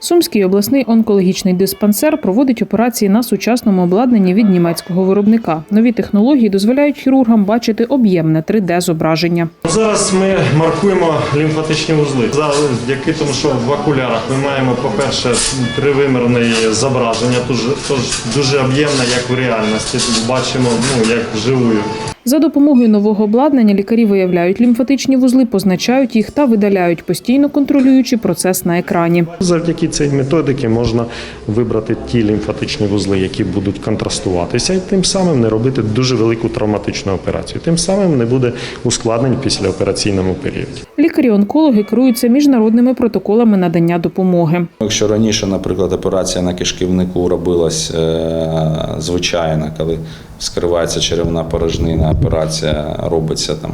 Сумський обласний онкологічний диспансер проводить операції на сучасному обладнанні від німецького виробника. Нові технології дозволяють хірургам бачити об'ємне 3D-зображення. Зараз ми маркуємо лімфатичні вузли. Завдяки тому, що в окулярах ми маємо, по-перше, тривимірне зображення, тож, дуже об'ємне, як в реальності. Бачимо, ну як вживую. За допомогою нового обладнання лікарі виявляють лімфатичні вузли, позначають їх та видаляють, постійно контролюючи процес на екрані. Завдяки цій методиці можна вибрати ті лімфатичні вузли, які будуть контрастуватися, і тим самим не робити дуже велику травматичну операцію. Тим самим не буде ускладнень після операційному періоді. Лікарі-онкологи керуються міжнародними протоколами надання допомоги. Якщо раніше, наприклад, операція на кишківнику робилась е, звичайно, коли скривається черевна порожнина, операція робиться там.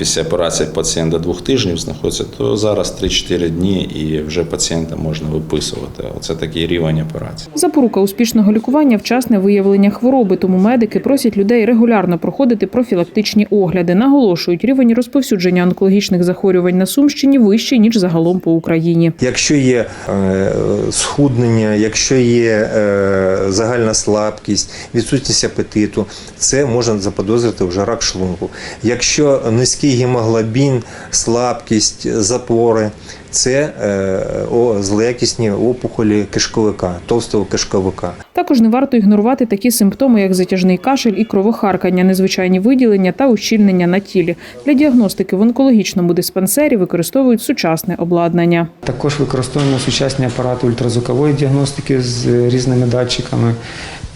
Після операції пацієнт до двох тижнів знаходиться, то зараз 3-4 дні і вже пацієнта можна виписувати. Оце такий рівень операції. Запорука успішного лікування вчасне виявлення хвороби, тому медики просять людей регулярно проходити профілактичні огляди. Наголошують, рівень розповсюдження онкологічних захворювань на Сумщині вищий ніж загалом по Україні. Якщо є е, схуднення, якщо є е, загальна слабкість, відсутність апетиту, це можна заподозрити вже рак шлунку. Якщо низький гемоглобін, слабкість, запори, це е, о, злоякісні опухолі кишковика, товстого кишковика. Також не варто ігнорувати такі симптоми, як затяжний кашель і кровохаркання, незвичайні виділення та ущільнення на тілі. Для діагностики в онкологічному диспансері використовують сучасне обладнання. Також використовуємо сучасні апарати ультразвукової діагностики з різними датчиками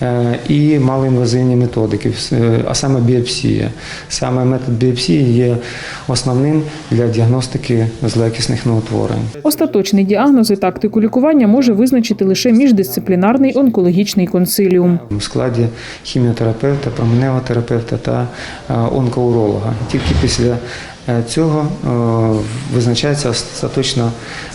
е, і малоінвазивні методики, е, а саме біопсія. Саме метод біопсії є основним для діагностики злоякісних новотворень. Остаточний діагноз і тактику лікування може визначити лише міждисциплінарний онкологічний консиліум. У складі хіміотерапевта, променевотерапевта та е, онкоуролога. Тільки після е, цього е, визначається остаточна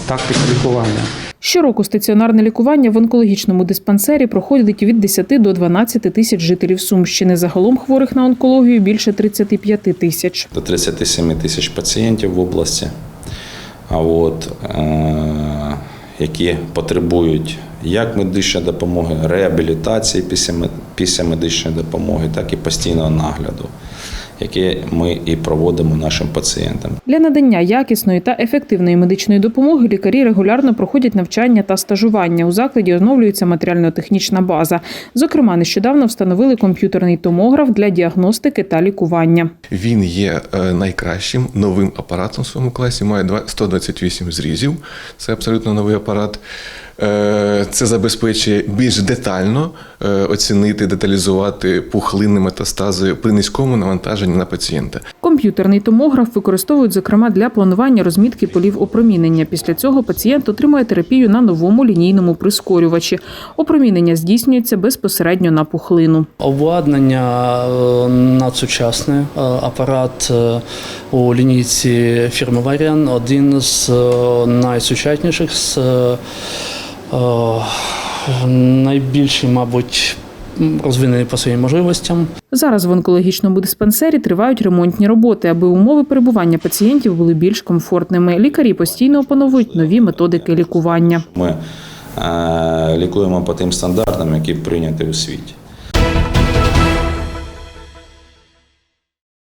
тактика лікування. Щороку стаціонарне лікування в онкологічному диспансері проходить від 10 до 12 тисяч жителів Сумщини. Загалом хворих на онкологію більше 35 тисяч. До 37 тисяч пацієнтів в області, а от, е, які потребують як медичної допомоги, реабілітації після, після медичної допомоги, так і постійного нагляду, які ми і проводимо нашим пацієнтам. Для надання якісної та ефективної медичної допомоги лікарі регулярно проходять навчання та стажування. У закладі оновлюється матеріально-технічна база. Зокрема, нещодавно встановили комп'ютерний томограф для діагностики та лікування. Він є е, найкращим новим апаратом в своєму класі, має два- 128 зрізів. Це абсолютно новий апарат. Е, Це забезпечує більш детально е, оцінити, деталізувати пухлини метастази при низькому навантаженні на пацієнта. Комп'ютерний томограф використовують зокрема для планування розмітки полів опромінення. Після цього пацієнт отримує терапію на новому лінійному прискорювачі. Опромінення здійснюється безпосередньо на пухлину. Обладнання е, надсучасне, апарат у лінійці фірми Varian один з найсучасніших, з е, е, мабуть, розвинений по своїм можливостям. Зараз в онкологічному диспансері тривають ремонтні роботи, аби умови перебування пацієнтів були більш комфортними. Лікарі постійно опановують нові методики лікування. Ми е, лікуємо по тим стандартам, які прийняті у світі.